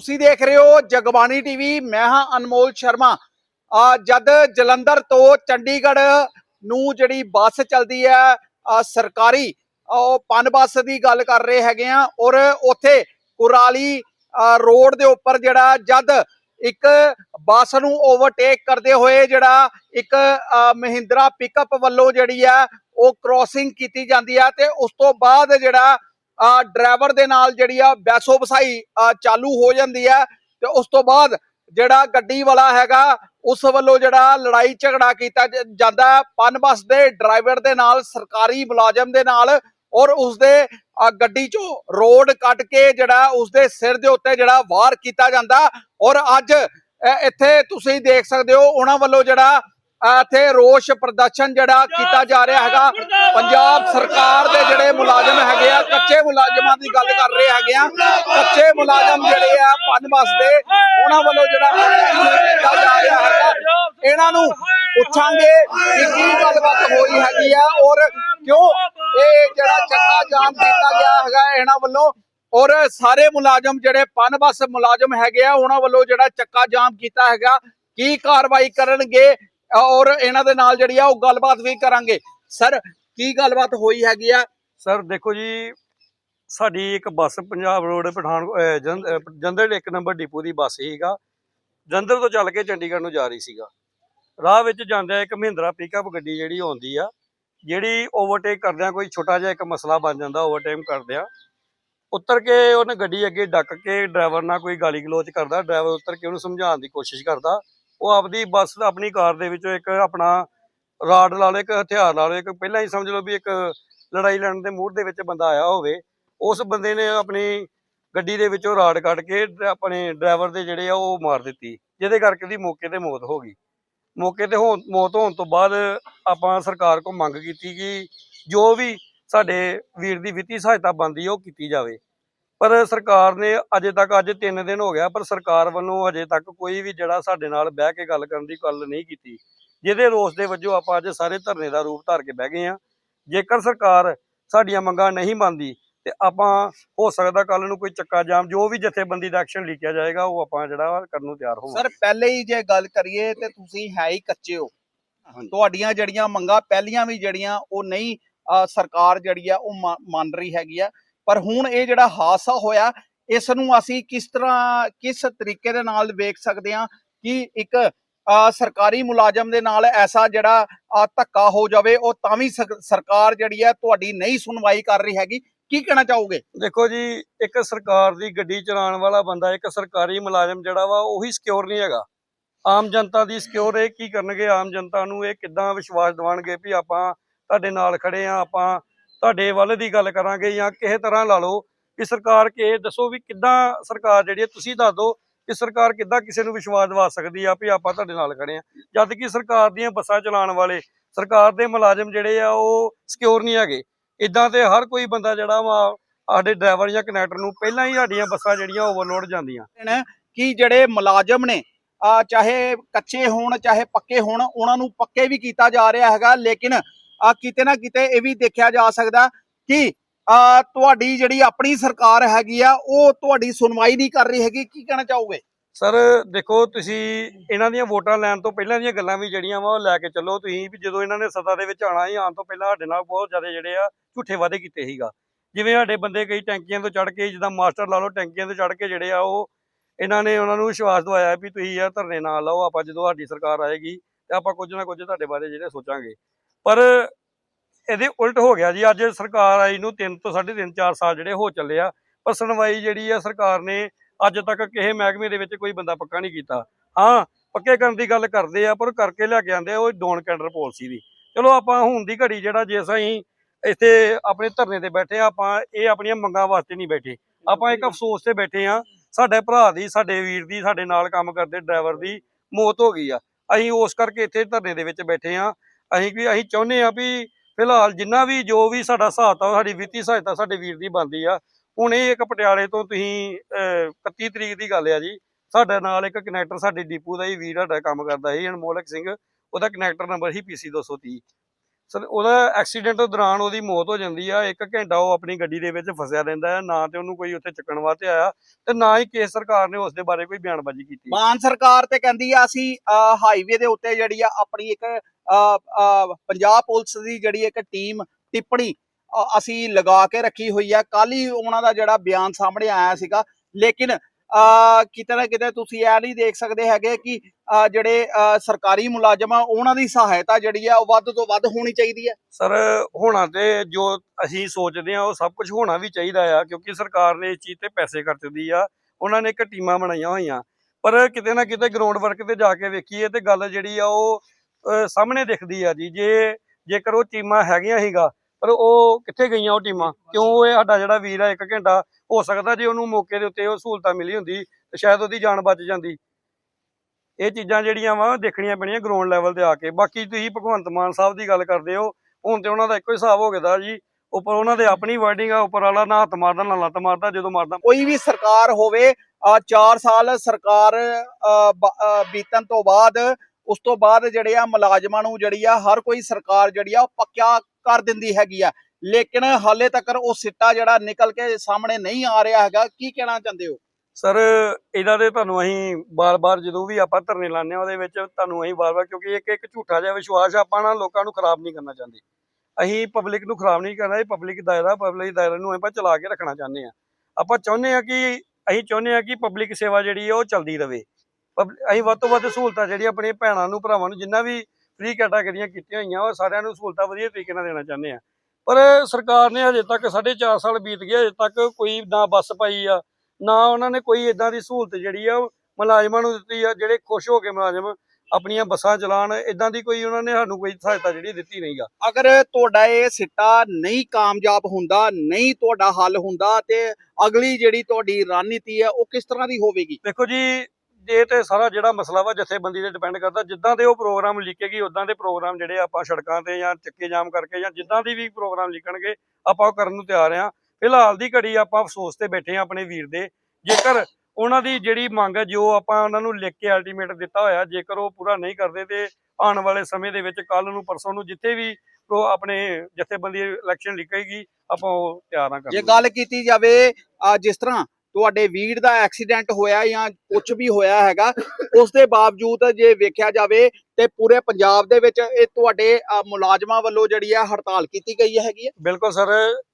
ਤੁਸੀਂ ਦੇਖ ਰਹੇ ਹੋ ਜਗਬਾਣੀ ਟੀਵੀ, ਮੈਂ ਹਾਂ ਅਨਮੋਲ ਸ਼ਰਮਾ। ਜਦ ਜਲੰਧਰ ਤੋਂ ਚੰਡੀਗੜ੍ਹ ਨੂੰ ਜਿਹੜੀ ਬੱਸ ਚੱਲਦੀ ਹੈ ਸਰਕਾਰੀ ਉਹ ਪਨ ਬੱਸ ਦੀ ਗੱਲ ਕਰ ਰਹੇ ਹੈਗੇ ਆ ਔਰ ਉੱਥੇ ਕੁਰਾਲੀ ਰੋਡ ਦੇ ਉੱਪਰ ਜਿਹੜਾ ਜਦ ਇੱਕ ਬੱਸ ਨੂੰ ਓਵਰਟੇਕ ਕਰਦੇ ਹੋਏ ਜਿਹੜਾ ਇੱਕ ਮਹਿੰਦਰਾ ਪਿਕਅਪ ਵੱਲੋਂ ਜਿਹੜੀ ਆ ਉਹ ਕ੍ਰਾਸਿੰਗ ਕੀਤੀ ਜਾਂਦੀ ਆ ਤੇ ਉਸ ਤੋਂ ਬਾਅਦ ਜਿਹੜਾ ਡਰਾਈਵਰ ਦੇ ਨਾਲ ਜਿਹੜੀ ਆ ਬੈਸੋ ਬਸਾਈ ਚਾਲੂ ਹੋ ਜਾਂਦੀ ਹੈ ਤੇ ਉਸ ਤੋਂ ਬਾਅਦ ਜਿਹੜਾ ਗੱਡੀ ਵਾਲਾ ਹੈਗਾ, ਉਸ ਵੱਲੋਂ ਜਿਹੜਾ ਲੜਾਈ ਝਗੜਾ ਕੀਤਾ ਜਾਂਦਾ ਹੈ। ਪਨ ਬੱਸ ਦੇ ਡਰਾਈਵਰ ਦੇ ਨਾਲ, ਸਰਕਾਰੀ ਮੁਲਾਜ਼ਮ ਦੇ ਨਾਲ ਔਰ ਉਸ ਦੇ ਗੱਡੀ ਚੋਂ ਰੋਡ ਕੱਟ ਕੇ ਜਿਹੜਾ ਉਸ ਦੇ ਸਿਰ ਦੇ ਉੱਤੇ ਜਿਹੜਾ ਵਾਰ ਕੀਤਾ ਜਾਂਦਾ ਔਰ ਅੱਜ ਇੱਥੇ ਤੁਸੀਂ ਦੇਖ ਸਕਦੇ ਹੋ, ਉਹਨਾਂ ਵੱਲੋਂ ਜਿਹੜਾ ਇੱਥੇ ਰੋਸ਼ ਪ੍ਰਦਰਸ਼ਨ ਜਿਹੜਾ ਕੀਤਾ ਜਾ ਰਿਹਾ ਹੈਗਾ। ਪੰਜਾਬ ਸਰਕਾਰ ਦੇ ਜਿਹੜੇ ਮੁਲਾਜ਼ਮ ਹੈਗੇ ਆ ਕੱਚੇ ਮੁਲਾਜ਼ਮਾਂ ਦੀ ਗੱਲ ਕਰ ਰਹੇ ਹੈਗੇ ਆ। ਕੱਚੇ ਮੁਲਾਜ਼ਮ ਜਿਹੜੇ ਆ ਪੰਜ ਦੇ ਉਹਨਾਂ ਵੱਲੋਂ ਜਿਹੜਾ ਕੀਤਾ ਜਾ ਰਿਹਾ ਹੈਗਾ। ਇਹਨਾਂ ਨੂੰ ਪੁੱਛਾਂਗੇ ਕਿ ਕੀ ਗੱਲਬਾਤ ਹੋਈ ਹੈਗੀ ਆ ਔਰ ਕਿਉਂ ਇਹ ਜਿਹੜਾ ਚੱਕਾ ਜਾਮ ਕੀਤਾ ਗਿਆ ਹੈਗਾ ਇਹਨਾਂ ਵੱਲੋਂ। ਔਰ ਸਾਰੇ ਮੁਲਾਜ਼ਮ ਜਿਹੜੇ ਪੰਜ ਬੱਸ ਮੁਲਾਜ਼ਮ ਹੈਗੇ ਆ ਉਹਨਾਂ ਵੱਲੋਂ ਜਿਹੜਾ ਚੱਕਾ ਜਾਮ ਕੀਤਾ ਹੈਗਾ। ਕੀ ਕਾਰਵਾਈ ਕਰਨਗੇ? ਔਰ ਇਹਨਾਂ ਦੇ ਨਾਲ ਜਿਹੜੀ ਆ ਉਹ ਗੱਲਬਾਤ ਵੀ ਕਰਾਂਗੇ। ਸਰ, ਕੀ ਗੱਲਬਾਤ ਹੋਈ ਹੈਗੀ ਆ? ਸਰ, ਦੇਖੋ ਜੀ, ਸਾਡੀ ਇੱਕ ਬੱਸ ਪੰਜਾਬ ਰੋਡ ਪਠਾਨਕੋਟ ਜੰਦਰ ਇੱਕ ਨੰਬਰ ਡਿਪੂ ਦੀ ਬੱਸ ਸੀਗਾ। ਜੰਦਰ ਤੋਂ ਚੱਲ ਕੇ ਚੰਡੀਗੜ੍ਹ ਨੂੰ ਜਾ ਰਹੀ ਸੀਗਾ। ਰਾਹ ਵਿੱਚ ਜਾਂਦਿਆਂ ਇੱਕ ਮਹਿੰਦਰਾ ਪਿਕਅਪ ਗੱਡੀ ਜਿਹੜੀ ਆਉਂਦੀ ਆ, ਜਿਹੜੀ ਓਵਰਟੇਕ ਕਰਦਿਆਂ ਕੋਈ ਛੋਟਾ ਜਿਹਾ ਇੱਕ ਮਸਲਾ ਬਣ ਜਾਂਦਾ ਓਵਰਟੇਕ ਕਰਦਿਆਂ। ਉੱਤਰ ਕੇ ਉਹਨੇ ਗੱਡੀ ਅੱਗੇ ਡੱਕ ਕੇ ਡਰਾਈਵਰ ਨਾਲ ਕੋਈ ਗਾਲੀ ਗਲੋਚ ਕਰਦਾ ਡਰਾਈਵਰ ਉੱਤਰ ਕੇ ਉਹਨੂੰ ਸਮਝਾਉਣ ਦੀ ਕੋਸ਼ਿਸ਼ ਕਰਦਾ। ਉਹ ਆਪਦੀ ਬੱਸ ਆਪਣੀ ਕਾਰ ਦੇ ਵਿੱਚੋਂ ਇੱਕ ਆਪਣਾ ਰਾਡ ਲਾ ਲਓ, ਇੱਕ ਹਥਿਆਰ ਲਾ ਲਓ, ਇੱਕ ਪਹਿਲਾਂ ਹੀ ਸਮਝ ਲਓ ਵੀ ਇੱਕ ਲੜਾਈ ਲੜਨ ਦੇ ਮੂਡ ਦੇ ਵਿੱਚ ਬੰਦਾ ਆਇਆ ਹੋਵੇ, ਉਸ ਬੰਦੇ ਨੇ ਆਪਣੀ ਗੱਡੀ ਦੇ ਵਿੱਚੋਂ ਰਾਡ ਕੱਢ ਕੇ ਡ- ਆਪਣੇ ਡਰਾਈਵਰ ਦੇ ਜਿਹੜੇ ਆ ਉਹ ਮਾਰ ਦਿੱਤੀ, ਜਿਹਦੇ ਕਰਕੇ ਉਹਦੀ ਮੌਕੇ ਤੇ ਮੌਤ ਹੋ ਗਈ। ਮੌਕੇ ਤੇ ਹੋਣ, ਮੌਤ ਹੋਣ ਤੋਂ ਬਾਅਦ ਆਪਾਂ ਸਰਕਾਰ ਕੋਲ ਮੰਗ ਕੀਤੀ ਕਿ ਜੋ ਵੀ ਸਾਡੇ ਵੀਰ ਦੀ ਵਿੱਤੀ ਸਹਾਇਤਾ ਬਣਦੀ ਉਹ ਕੀਤੀ ਜਾਵੇ। ਪਰ ਸਰਕਾਰ ਨੇ ਅਜੇ ਤੱਕ ਅੱਜ 3 ਦਿਨ ਹੋ ਗਿਆ ਪਰ ਸਰਕਾਰ ਵੱਲੋਂ ਅਜੇ ਤੱਕ ਕੋਈ ਵੀ ਜਿਹੜਾ ਸਾਡੇ ਨਾਲ ਬਹਿ ਕੇ ਗੱਲ ਕਰਨ ਦੀ ਗੱਲ ਨਹੀਂ ਕੀਤੀ। ਜਿਹਦੇ ਰੋਸ ਦੇ ਵਜੋਂ ਆਪਾਂ ਅੱਜ ਸਾਰੇ ਧਰਨੇ ਦਾ ਰੂਪ ਧਾਰ ਕੇ ਬਹਿ ਗਏ ਆ ਜੇਕਰ ਸਰਕਾਰ ਸਾਡੀਆਂ ਮੰਗਾਂ ਨਹੀਂ ਮੰਨਦੀ ਤੇ ਆਪਾਂ ਹੋ ਸਕਦਾ ਕੱਲ ਨੂੰ ਕੋਈ ਚੱਕਾ ਜਾਮ ਜੋ ਵੀ ਜਥੇਬੰਦੀ ਦਾ ਐਕਸ਼ਨ ਲਿਖਿਆ ਜਾਏਗਾ ਉਹ ਆਪਾਂ ਜਿਹੜਾ ਕਰਨ ਨੂੰ ਤਿਆਰ ਹੋਵਾਂਗੇ। ਸਰ ਪਹਿਲੇ ਹੀ ਜੇ ਗੱਲ ਕਰੀਏ ਤੇ ਤੁਸੀਂ ਹੈ ਹੀ ਕੱਚੇ ਹੋ। ਤੁਹਾਡੀਆਂ ਜਿਹੜੀਆਂ ਮੰਗਾਂ ਪਹਿਲੀਆਂ ਵੀ ਜਿਹੜੀਆਂ ਉਹ ਨਹੀਂ ਸਰਕਾਰ ਜਿਹੜੀ ਆ ਉਹ ਮੰਨ ਰਹੀ ਹੈਗੀ ਆ। ਪਰ ਹੁਣ ਇਹ ਜਿਹੜਾ ਹਾਦਸਾ ਹੋਇਆ ਇਸ ਨੂੰ ਅਸੀਂ ਕਿਸ ਤਰ੍ਹਾਂ, ਕਿਸ ਤਰੀਕੇ ਦੇ ਨਾਲ ਵੇਖ ਸਕਦੇ ਹਾਂ ਕਿ ਇੱਕ ਸਰਕਾਰੀ ਮੁਲਾਜ਼ਮ ਦੇ ਨਾਲ ਐਸਾ ਜਿਹੜਾ ਧੱਕਾ ਹੋ ਜਾਵੇ, ਉਹ ਤਾਂ ਵੀ ਸਰਕਾਰ ਜਿਹੜੀ ਆ ਤੁਹਾਡੀ ਨਹੀਂ ਸੁਣਵਾਈ ਕਰ ਰਹੀ ਹੈਗੀ। ਕੀ ਕਹਿਣਾ ਚਾਹੋਗੇ? ਦੇਖੋ ਜੀ, ਇੱਕ ਸਰਕਾਰ ਦੀ ਗੱਡੀ ਚਲਾਉਣ ਵਾਲਾ ਬੰਦਾ, ਇੱਕ ਸਰਕਾਰੀ ਮੁਲਾਜ਼ਮ ਜਿਹੜਾ ਵਾ, ਉਹੀ ਸਿਕਿਉਰ ਨਹੀਂ ਹੈਗਾ। ਆਮ ਜਨਤਾ ਦੀ ਸਿਕਿਉਰ ਇਹ ਕੀ ਕਰਨਗੇ? ਆਮ ਜਨਤਾ ਨੂੰ ਇਹ ਕਿੱਦਾਂ ਵਿਸ਼ਵਾਸ ਦਿਵਾਉਣਗੇ ਵੀ ਆਪਾਂ ਤੁਹਾਡੇ ਨਾਲ ਖੜੇ ਆ ਆਪਾਂ ਤੁਹਾਡੇ ਵੱਲ ਦੀ ਗੱਲ ਕਰਾਂਗੇ ਜਾਂ ਕਿਸੇ ਤਰ੍ਹਾਂ ਲਾ ਲਓ ਕਿ ਸਰਕਾਰ ਕੇ ਦੱਸੋ ਵੀ ਕਿੱਦਾਂ ਸਰਕਾਰ ਜਿਹੜੀ ਹੈ, ਤੁਸੀਂ ਦੱਸ ਦਿਓ ਕਿ ਸਰਕਾਰ ਕਿੱਦਾਂ ਕਿਸੇ ਨੂੰ ਵਿਸ਼ਵਾਸ ਦਿਵਾ ਸਕਦੀ ਆ ਵੀ ਆਪਾਂ ਤੁਹਾਡੇ ਨਾਲ ਖੜੇ ਆ। ਜਦ ਕਿ ਸਰਕਾਰ ਦੀਆਂ ਬੱਸਾਂ ਚਲਾਉਣ ਵਾਲੇ, ਸਰਕਾਰ ਦੇ ਮੁਲਾਜ਼ਮ ਜਿਹੜੇ ਆ, ਉਹ ਸਿਕਿਉਰ ਨਹੀਂ ਹੈਗੇ। ਇਦਾਂ ਤੇ ਹਰ ਕੋਈ ਬੰਦਾ ਜਿਹੜਾ ਵਾ, ਸਾਡੇ ਡਰਾਈਵਰ ਜਾਂ ਕਨੈਕਟਰ ਨੂੰ ਪਹਿਲਾਂ ਹੀ ਸਾਡੀਆਂ ਬੱਸਾਂ ਜਿਹੜੀਆਂ ਓਵਰਲੋਡ ਜਾਂਦੀਆਂ। ਨੇ ਕਿ ਜਿਹੜੇ ਮੁਲਾਜ਼ਮ ਨੇ, ਆ ਚਾਹੇ ਕੱਚੇ ਹੋਣ, ਚਾਹੇ ਪੱਕੇ ਹੋਣ, ਉਹਨਾਂ ਨੂੰ ਪੱਕੇ ਵੀ ਕੀਤਾ ਜਾ ਰਿਹਾ ਹੈਗਾ, ਲੇਕਿਨ ਕਿਤੇ ਨਾ ਕਿਤੇ ਇਹ ਵੀ ਦੇਖਿਆ ਜਾ ਸਕਦਾ ਕਿ ਤੁਹਾਡੀ ਜਿਹੜੀ ਆਪਣੀ ਸਰਕਾਰ ਹੈਗੀ ਆ, ਉਹ ਤੁਹਾਡੀ ਸੁਣਵਾਈ ਨਹੀਂ ਕਰ ਰਹੀ ਹੈਗੀ, ਕੀ ਕਹਿਣਾ ਚਾਹੋਗੇ? ਸਰ, ਦੇਖੋ, ਤੁਸੀਂ ਇਹਨਾਂ ਦੀਆਂ ਵੋਟਾਂ ਲੈਣ ਤੋਂ ਪਹਿਲਾਂ ਦੀਆਂ ਗੱਲਾਂ ਵੀ ਜਿਹੜੀਆਂ ਵਾ, ਉਹ ਲੈ ਕੇ ਚੱਲੋ ਤੁਸੀਂ, ਵੀ ਜਦੋਂ ਇਹਨਾਂ ਨੇ ਸੱਤਾ ਦੇ ਵਿੱਚ ਆਣਾ ਹੀ ਆਉਣ ਤੋਂ ਪਹਿਲਾਂ ਸਾਡੇ ਨਾਲ ਬਹੁਤ ਜ਼ਿਆਦਾ ਜਿਹੜੇ ਆ, ਝੂਠੇ ਵਾਅਦੇ ਕੀਤੇ ਸੀਗਾ। ਜਿਵੇਂ ਸਾਡੇ ਬੰਦੇ ਕਈ ਟੈਂਕੀਆਂ ਤੋਂ ਚੜ ਕੇ, ਜਿੱਦਾਂ ਮਾਸਟਰ ਲਾ ਲਓ, ਟੈਂਕੀਆਂ ਤੋਂ ਚੜ ਕੇ ਜਿਹੜੇ ਆ, ਉਹ ਇਹਨਾਂ ਨੇ ਉਹਨਾਂ ਨੂੰ ਵਿਸ਼ਵਾਸ ਦਵਾਇਆ ਵੀ ਤੁਸੀਂ ਇਹ ਧਰਨੇ ਨਾ ਲਾਓ ਆਪਾਂ ਜਦੋਂ ਸਾਡੀ ਸਰਕਾਰ ਆਏਗੀ, ਤੇ ਆਪਾਂ ਕੁਝ ਨਾ ਕੁਝ ਤੁਹਾਡੇ ਬਾਰੇ ਜਿਹੜੇ ਸੋਚਾਂਗੇ। ਪਰ ਇਹਦੇ ਉਲਟ ਹੋ ਗਿਆ ਜੀ, ਅੱਜ ਸਰਕਾਰ ਆਈ ਨੂੰ 3 ਤੋਂ 3.5 4 ਸਾਲ ਜਿਹੜੇ ਹੋ ਚੱਲੇ ਆ, ਪਰ ਸੁਣਵਾਈ ਜਿਹੜੀ ਆ ਸਰਕਾਰ ਨੇ ਅੱਜ ਤੱਕ ਕਿਸੇ ਮਹਿਕਮੇ ਦੇ ਵਿੱਚ ਕੋਈ ਬੰਦਾ ਪੱਕਾ ਨਹੀਂ ਕੀਤਾ। ਹਾਂ, ਪੱਕੇ ਕਰਨ ਦੀ ਗੱਲ ਕਰਦੇ ਆ, ਪਰ ਕਰਕੇ ਲੈ ਕੇ ਆਂਦੇ ਆ, ਉਹ ਡੋਨ ਕੈਂਡਰ ਪਾਲਿਸੀ ਦੀ। ਚਲੋ ਆਪਾਂ ਹੁਣ ਦੀ ਘੜੀ ਜਿਹੜਾ ਜੇ ਅਸੀਂ ਇੱਥੇ ਆਪਣੇ ਧਰਨੇ ਤੇ ਬੈਠੇ ਆ, ਆਪਾਂ ਇਹ ਆਪਣੀਆਂ ਮੰਗਾਂ ਵਾਸਤੇ ਨਹੀਂ ਬੈਠੇ। ਆਪਾਂ ਇੱਕ ਅਫਸੋਸ ਤੇ ਬੈਠੇ ਆ, ਸਾਡੇ ਭਰਾ ਦੀ, ਸਾਡੇ ਵੀਰ ਦੀ, ਸਾਡੇ ਨਾਲ ਕੰਮ ਕਰਦੇ ਡਰਾਈਵਰ ਦੀ ਮੌਤ ਹੋ ਗਈ ਆ। ਅਸੀਂ ਉਸ ਕਰਕੇ ਇੱਥੇ ਧਰਨੇ ਦੇ ਵਿੱਚ ਬੈਠੇ ਆ ਅਸੀਂ ਵੀ, ਅਸੀਂ ਚਾਹੁੰਦੇ ਆ ਵੀ ਫਿਲਹਾਲ ਜਿੰਨਾ ਵੀ, ਜੋ ਵੀ ਸਾਡਾ ਸਹਾਇਤਾ, ਸਾਡੀ ਵਿੱਤੀ ਸਹਾਇਤਾ ਸਾਡੇ ਵੀਰ ਦੀ ਬਣਦੀ ਆ, ਹੁਣ ਇਹ ਇੱਕ ਪਟਿਆਲੇ ਤੋਂ ਤੁਸੀਂ 31 ਤਰੀਕ ਦੀ ਗੱਲ ਆ ਜੀ, ਸਾਡੇ ਨਾਲ ਇੱਕ ਕਨੈਕਟਰ ਸਾਡੇ ਡਿਪੂ ਦਾ ਹੀ ਵੀਰ ਸਾਡਾ ਕੰਮ ਕਰਦਾ ਸੀ, ਅਨਮੋਲਕ ਸਿੰਘ, ਉਹਦਾ ਕਨੈਕਟਰ ਨੰਬਰ ਸੀ PC 230 ਸਰ, ਉਹਦਾ ਐਕਸੀਡੈਂਟ ਦੌਰਾਨ ਉਹਦੀ ਮੌਤ ਹੋ ਜਾਂਦੀ ਆ, ਇੱਕ ਘੰਟਾ ਉਹ ਆਪਣੀ ਗੱਡੀ ਦੇ ਵਿੱਚ ਫਸਿਆ ਰਹਿੰਦਾ ਹੈ ਨਾ ਤੇ ਉਹਨੂੰ ਕੋਈ ਉੱਥੇ ਚੱਕਣ ਵਾਸਤੇ ਆਇਆ, ਤੇ ਨਾ ਹੀ ਕੇਸ ਸਰਕਾਰ ਨੇ ਉਸ ਦੇ ਬਾਰੇ ਕੋਈ ਬਿਆਨਬਾਜ਼ੀ ਕੀਤੀ। ਮਾਨ ਸਰਕਾਰ ਤੇ ਕਹਿੰਦੀ ਆ ਅਸੀਂ ਹਾਈਵੇ ਦੇ ਉੱਤੇ ਜਿਹੜੀ ਆ, ਆਪਣੀ ਇੱਕ ਪੰਜਾਬ ਪੁਲਿਸ ਦੀ ਜਿਹੜੀ ਇੱਕ ਟੀਮ ਟਿੱਪਣੀ ਅਸੀਂ ਲਗਾ ਕੇ ਰੱਖੀ ਹੋਈ ਆ। ਕੱਲ ਹੀ ਉਹਨਾਂ ਦਾ ਜਿਹੜਾ ਬਿਆਨ ਸਾਹਮਣੇ ਆਇਆ ਸੀਗਾ। ਲੇਕਿਨ ਕਿਤੇ ਨਾ ਕਿਤੇ ਤੁਸੀਂ ਇਹ ਨਹੀਂ ਦੇਖ ਸਕਦੇ ਹੈਗੇ ਕਿ ਜਿਹੜੇ ਸਰਕਾਰੀ ਮੁਲਾਜ਼ਮ ਆ, ਉਹਨਾਂ ਦੀ ਸਹਾਇਤਾ ਜਿਹੜੀ ਆ, ਉਹ ਵੱਧ ਤੋਂ ਵੱਧ ਹੋਣੀ ਚਾਹੀਦੀ ਹੈ ਸਰ, ਹੋਣਾ ਤੇ ਜੋ ਅਸੀਂ ਸੋਚਦੇ ਆ, ਉਹ ਸਭ ਕੁਝ ਹੋਣਾ ਵੀ ਚਾਹੀਦਾ ਆ, ਕਿਉਂਕਿ ਸਰਕਾਰ ਨੇ ਇਸ ਚੀਜ਼ ਤੇ ਪੈਸੇ ਖਰਚਦੀ ਆ। ਉਹਨਾਂ ਨੇ ਇੱਕ ਟੀਮਾਂ ਬਣਾਈਆਂ ਹੋਈਆਂ। ਪਰ ਕਿਤੇ ਨਾ ਕਿਤੇ ਗਰਾਊਂਡ ਵਰਕ ਤੇ ਜਾ ਕੇ ਵੇਖੀਏ ਤੇ ਗੱਲ ਜਿਹੜੀ ਆ, ਉਹ ਸਾਹਮਣੇ ਦਿਖਦੀ ਆ ਜੀ, ਜੇ, ਜੇਕਰ ਉਹ ਟੀਮਾਂ ਹੈਗੀਆਂ ਹੀਗਾ ਪਰ ਉਹ ਕਿੱਥੇ ਗਈਆਂ ਉਹ ਟੀਮਾਂ? ਕਿਉਂ ਇਹ ਸਾਡਾ ਜਿਹੜਾ ਵੀਰ ਆ, ਇੱਕ ਘੰਟਾ ਹੋ ਸਕਦਾ ਜੇ ਉਹਨੂੰ ਮੌਕੇ ਦੇ ਉੱਤੇ ਉਹ ਸਹੂਲਤਾਂ ਮਿਲੀ ਹੁੰਦੀ, ਤੇ ਸ਼ਾਇਦ ਉਹਦੀ ਜਾਨ ਬਚ ਜਾਂਦੀ। ਇਹ ਚੀਜ਼ਾਂ ਜਿਹੜੀਆਂ ਵਾ, ਦੇਖਣੀਆਂ ਪੈਣੀਆਂ ਗਰਾਊਂਡ ਲੈਵਲ ਤੇ ਆ ਕੇ। ਬਾਕੀ ਤੁਸੀਂ ਭਗਵੰਤ ਮਾਨ ਸਾਹਿਬ ਦੀ ਗੱਲ ਕਰਦੇ ਹੋ, ਹੁਣ ਤੇ ਉਹਨਾਂ ਦਾ ਇੱਕੋ ਹਿਸਾਬ ਹੋ ਗਿਆ ਜੀ। ਉੱਪਰ ਉਹਨਾਂ ਦੇ ਆਪਣੀ ਵਰਡਿੰਗ ਆ, ਉੱਪਰ ਵਾਲਾ ਨਾ ਹੱਥ ਮਾਰਦਾ, ਨਾ ਲੱਤ ਮਾਰਦਾ, ਜਦੋਂ ਮਾਰਦਾ। ਕੋਈ ਵੀ ਸਰਕਾਰ ਹੋਵੇ 4 ਸਾਲ ਸਰਕਾਰ ਬੀਤਣ ਤੋਂ ਬਾਅਦ ਉਸ ਤੋਂ ਬਾਅਦ ਜਿਹੜੇ ਆ ਮੁਲਾਜ਼ਮਾਂ ਨੂੰ ਜਿਹੜੀ ਆ ਹਰ ਕੋਈ ਸਰਕਾਰ ਜਿਹੜੀ ਆ ਉਹ ਪੱਕਿਆ ਕਰ ਦਿੰਦੀ ਹੈਗੀ ਆ। ਲੇਕਿਨ ਹਾਲੇ ਤੱਕ ਉਹ ਸਿੱਟਾ ਜਿਹੜਾ ਨਿਕਲ ਕੇ ਸਾਹਮਣੇ ਨਹੀਂ ਆ ਰਿਹਾ ਹੈਗਾ, ਕੀ ਕਹਿਣਾ ਚਾਹੁੰਦੇ ਹੋ? ਸਰ ਇਹਦਾ ਦੇ ਤੁਹਾਨੂੰ ਅਸੀਂ ਬਾਰ-ਬਾਰ ਜਦੋਂ ਵੀ ਆਪਾਂ ਧਰਨੇ ਲਾਉਂਦੇ ਆ ਉਹਦੇ ਵਿੱਚ ਤੁਹਾਨੂੰ ਅਸੀਂ ਬਾਰ-ਬਾਰ, ਕਿਉਂਕਿ ਇੱਕ ਇੱਕ ਝੂਠਾ ਜਿਹਾ ਵਿਸ਼ਵਾਸ ਆਪਾਂ ਨਾ ਲੋਕਾਂ ਨੂੰ ਖਰਾਬ ਨਹੀਂ ਕਰਨਾ ਚਾਹੁੰਦੇ। ਅਸੀਂ ਪਬਲਿਕ ਨੂੰ ਖਰਾਬ ਨਹੀਂ ਕਰਨਾ, ਇਹ ਪਬਲਿਕ ਦਾਇਰਾ ਪਬਲਿਕ ਦਾਇਰਾ ਨੂੰ ਆਪਾਂ ਚਲਾ ਕੇ ਰੱਖਣਾ ਚਾਹੁੰਦੇ ਆ ਆਪਾਂ ਚਾਹੁੰਦੇ ਆ ਕਿ, ਅਸੀਂ ਚਾਹੁੰਦੇ ਆ ਕਿ ਪਬਲਿਕ ਸੇਵਾ ਜਿਹੜੀ ਹੈ ਉਹ ਚੱਲਦੀ ਰਵੇ। ਅਸੀਂ ਵੱਧ ਤੋਂ ਵੱਧ ਸਹੂਲਤਾਂ ਜਿਹੜੀਆਂ ਆਪਣੇ ਭੈਣਾਂ ਨੂੰ ਭਰਾਵਾਂ ਨੂੰ ਜਿੰਨਾ ਵੀ ਫ੍ਰੀ ਕੈਟਾਗਰੀਆਂ ਕੀਤੀਆਂ ਹੋਈਆਂ ਉਹ ਸਾਰਿਆਂ ਨੂੰ ਸਹੂਲਤਾਂ ਵਧੀਆ ਤਰੀਕੇ ਨਾਲ ਦੇਣਾ ਚਾਹੁੰਦੇ ਆ ਪਰ ਸਰਕਾਰ ਨੇ ਹਜੇ ਤੱਕ 4.5 ਸਾਲ ਬੀਤ ਗਏ ਹਜੇ ਤੱਕ ਕੋਈ ਨਾ ਬੱਸ ਪਾਈ ਆ ਨਾ ਉਹਨਾਂ ਨੇ ਕੋਈ ਇਦਾਂ ਦੀ ਸਹੂਲਤ ਜਿਹੜੀ ਆ ਮੁਲਾਜ਼ਮਾਂ ਨੂੰ ਦਿੱਤੀ ਆ ਜਿਹੜੇ ਖੁਸ਼ ਹੋ ਕੇ ਮੁਲਾਜ਼ਮ ਆਪਣੀਆਂ ਬੱਸਾਂ ਚਲਾਉਣ ਇਦਾਂ ਦੀ ਕੋਈ ਉਹਨਾਂ ਨੇ ਸਾਨੂੰ ਕੋਈ ਸਹਾਇਤਾ ਜਿਹੜੀ ਦਿੱਤੀ ਨਹੀਂਗਾ ਅਗਰ ਤੁਹਾਡਾ ਇਹ ਸਿੱਟਾ ਨਹੀਂ ਕਾਮਯਾਬ ਹੁੰਦਾ ਨਹੀਂ ਤੁਹਾਡਾ ਹੱਲ ਹੁੰਦਾ ਤੇ ਅਗਲੀ ਜਿਹੜੀ ਤੁਹਾਡੀ ਰਣਨੀਤੀ ਹੈ ਉਹ ਕਿਸ ਤਰ੍ਹਾਂ ਦੀ ਹੋਵੇਗੀ? ਦੇਖੋ ਜੀ ਇਹ ਤੇ ਸਾਰਾ ਜਿਹੜਾ ਮਸਲਾ ਵਾ ਜਥੇਬੰਦੀ ਤੇ ਡਿਪੈਂਡ ਕਰਦਾ, ਜਿੱਦਾਂ ਦੇ ਉਹ ਪ੍ਰੋਗਰਾਮ ਲਿਖੇਗੀ ਉਦਾਂ ਦੇ ਪ੍ਰੋਗਰਾਮ ਜਿਹੜੇ ਆਪਾਂ ਸੜਕਾਂ ਤੇ ਜਾਂ ਚੱਕੇ ਜਾਮ ਕਰਕੇ ਜਾਂ ਜਿੱਦਾਂ ਦੀ ਵੀ ਪ੍ਰੋਗਰਾਮ ਲਿਖਣਗੇ ਆਪਾਂ ਉਹ ਕਰਨ ਨੂੰ ਤਿਆਰ ਆ। ਫਿਲਹਾਲ ਦੀ ਘੜੀ ਆਪਾਂ ਅਫਸੋਸ ਤੇ ਬੈਠੇ ਆ ਆਪਣੇ ਵੀਰ ਦੇ। ਜੇਕਰ ਉਹਨਾਂ ਦੀ ਜਿਹੜੀ ਮੰਗ ਹੈ ਜੋ ਆਪਾਂ ਉਹਨਾਂ ਨੂੰ ਲਿਖ ਕੇ ਅਲਟੀਮੇਟ ਦਿੱਤਾ ਹੋਇਆ, ਜੇਕਰ ਉਹ ਪੂਰਾ ਨਹੀਂ ਕਰਦੇ ਤੇ ਆਉਣ ਵਾਲੇ ਸਮੇਂ ਦੇ ਵਿੱਚ ਕੱਲ ਨੂੰ ਪਰਸੋਂ ਨੂੰ ਜਿੱਥੇ ਵੀ ਉਹ ਆਪਣੇ ਜਥੇਬੰਦੀ ਇਲੈਕਸ਼ਨ ਲਿਖੇਗੀ ਆਪਾਂ ਉਹ ਤਿਆਰ ਆ ਜੇ ਗੱਲ ਕੀਤੀ ਜਾਵੇ ਜਿਸ ਤਰ੍ਹਾਂ ਤੁਹਾਡੇ ਵੀਰ ਦਾ ਐਕਸੀਡੈਂਟ ਹੋਇਆ ਜਾਂ ਕੁਝ ਵੀ ਹੋਇਆ ਹੈਗਾ ਉਸ ਦੇ ਬਾਵਜੂਦ ਜੇ ਵੇਖਿਆ ਜਾਵੇ ਤੇ ਪੂਰੇ ਪੰਜਾਬ ਦੇ ਵਿੱਚ ਇਹ ਤੁਹਾਡੇ ਮੁਲਾਜ਼ਮਾਂ ਵੱਲੋਂ ਜਿਹੜੀ ਆ ਹੜਤਾਲ ਕੀਤੀ ਗਈ ਹੈਗੀ ਹੈ ਬਿਲਕੁਲ ਸਰ,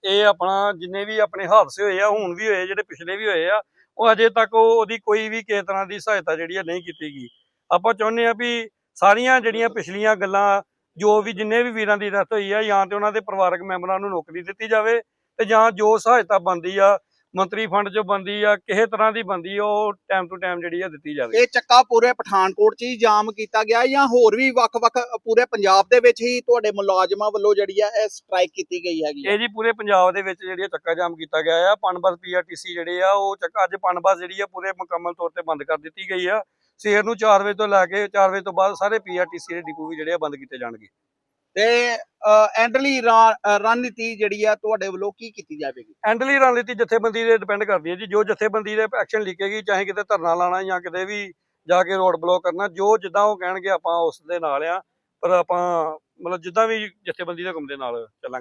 ਇਹ ਆਪਣਾ ਜਿੰਨੇ ਵੀ ਆਪਣੇ ਹਾਦਸੇ ਹੋਏ ਆ, ਹੁਣ ਵੀ ਹੋਏ ਜਿਹੜੇ ਪਿਛਲੇ ਵੀ ਹੋਏ ਆ, ਉਹ ਅਜੇ ਤੱਕ ਉਹਦੀ ਕੋਈ ਵੀ ਕਿਸੇ ਤਰ੍ਹਾਂ ਦੀ ਸਹਾਇਤਾ ਜਿਹੜੀ ਆ ਨਹੀਂ ਕੀਤੀ ਗਈ। ਆਪਾਂ ਚਾਹੁੰਦੇ ਆ ਵੀ ਸਾਰੀਆਂ ਜਿਹੜੀਆਂ ਪਿਛਲੀਆਂ ਗੱਲਾਂ, ਜੋ ਵੀ ਜਿੰਨੇ ਵੀ ਵੀਰਾਂ ਦੀ ਡੈਥ ਹੋਈ ਆ, ਜਾਂ ਤੇ ਉਹਨਾਂ ਦੇ ਪਰਿਵਾਰਕ ਮੈਂਬਰਾਂ ਨੂੰ ਨੌਕਰੀ ਦਿੱਤੀ ਜਾਵੇ, ਤੇ ਜਾਂ ਜੋ ਸਹਾਇਤਾ ਬੰਦੀ ਆ ਮੰਤਰੀ ਫੰਡ ਚੋਂ ਬੰਦੀ ਆ ਕਿਸੇ ਤਰ੍ਹਾਂ ਦੀ ਬੰਦੀ ਉਹ ਟਾਈਮ ਟੂ ਟਾਈਮ ਜਿਹੜੀ ਆ ਦਿੱਤੀ ਜਾਵੇ। ਇਹ ਚੱਕਾ ਪੂਰੇ ਪਠਾਨਕੋਟ 'ਚ ਹੀ ਜਾਮ ਕੀਤਾ ਗਿਆ ਜਾਂ ਹੋਰ ਵੀ ਵੱਖ-ਵੱਖ ਪੂਰੇ ਪੰਜਾਬ ਦੇ ਵਿੱਚ ਹੀ ਤੁਹਾਡੇ ਮੁਲਾਜ਼ਮਾਂ ਵੱਲੋਂ ਜਿਹੜੀ ਆ ਇਹ ਸਟ੍ਰਾਈਕ ਕੀਤੀ ਗਈ ਹੈਗੀ ਇਹ ਜੀ ਪੂਰੇ ਪੰਜਾਬ ਦੇ ਵਿੱਚ ਜਿਹੜੀ ਚੱਕਾ ਜਾਮ ਕੀਤਾ ਗਿਆ ਆ। ਪਨਬਸ ਪੀਆਰਟੀਸੀ ਜਿਹੜੇ ਆ ਉਹ ਚੱਕਾ ਅੱਜ ਪਨਬਸ ਜਿਹੜੀ ਆ ਪੂਰੇ ਮੁਕੰਮਲ ਤੌਰ ਤੇ ਬੰਦ ਕਰ ਦਿੱਤੀ ਗਈ ਆ। ਸਵੇਰ ਨੂੰ 4 ਵਜੇ ਤੋਂ ਲੈ ਕੇ 4 ਵਜੇ ਤੋਂ ਬਾਅਦ ਸਾਰੇ ਪੀਆਰਟੀਸੀ ਦੇ ਡਿਪੂ ਵੀ ਜਿਹੜੇ ਆ ਬੰਦ ਕੀਤੇ ਜਾਣਗੇ। ਤੇ ਐਂਡਲੀ ਰਣਨੀਤੀ ਜਿਹੜੀ ਆ ਤੁਹਾਡੇ ਵੱਲੋਂ ਕੀ ਕੀਤੀ ਜਾਵੇਗੀ? ਐਂਡਲੀ ਰਣਨੀਤੀ ਜਥੇਬੰਦੀ ਦੇ ਡਿਪੈਂਡ ਕਰਦੀ ਹੈ ਜੀ। ਜੋ ਜਥੇਬੰਦੀ ਦੇ ਐਕਸ਼ਨ ਲਿਖੇਗੀ ਚਾਹੇ ਕਿਤੇ ਧਰਨਾ ਲਾਣਾ ਜਾਂ ਕਿਤੇ ਵੀ ਜਾ ਕੇ ਰੋਡ ਬਲੌਕ ਕਰਨਾ, ਜੋ ਜਿੱਦਾਂ ਉਹ ਕਹਿਣਗੇ ਆਪਾਂ ਉਸ ਦੇ ਨਾਲ ਆ। ਪਰ ਆਪਾਂ, ਮਤਲਬ ਜਿੱਦਾਂ ਵੀ ਜਥੇਬੰਦੀ ਦੇ ਹੁਕਮ ਦੇ ਨਾਲ ਚੱਲਾਂਗੇ।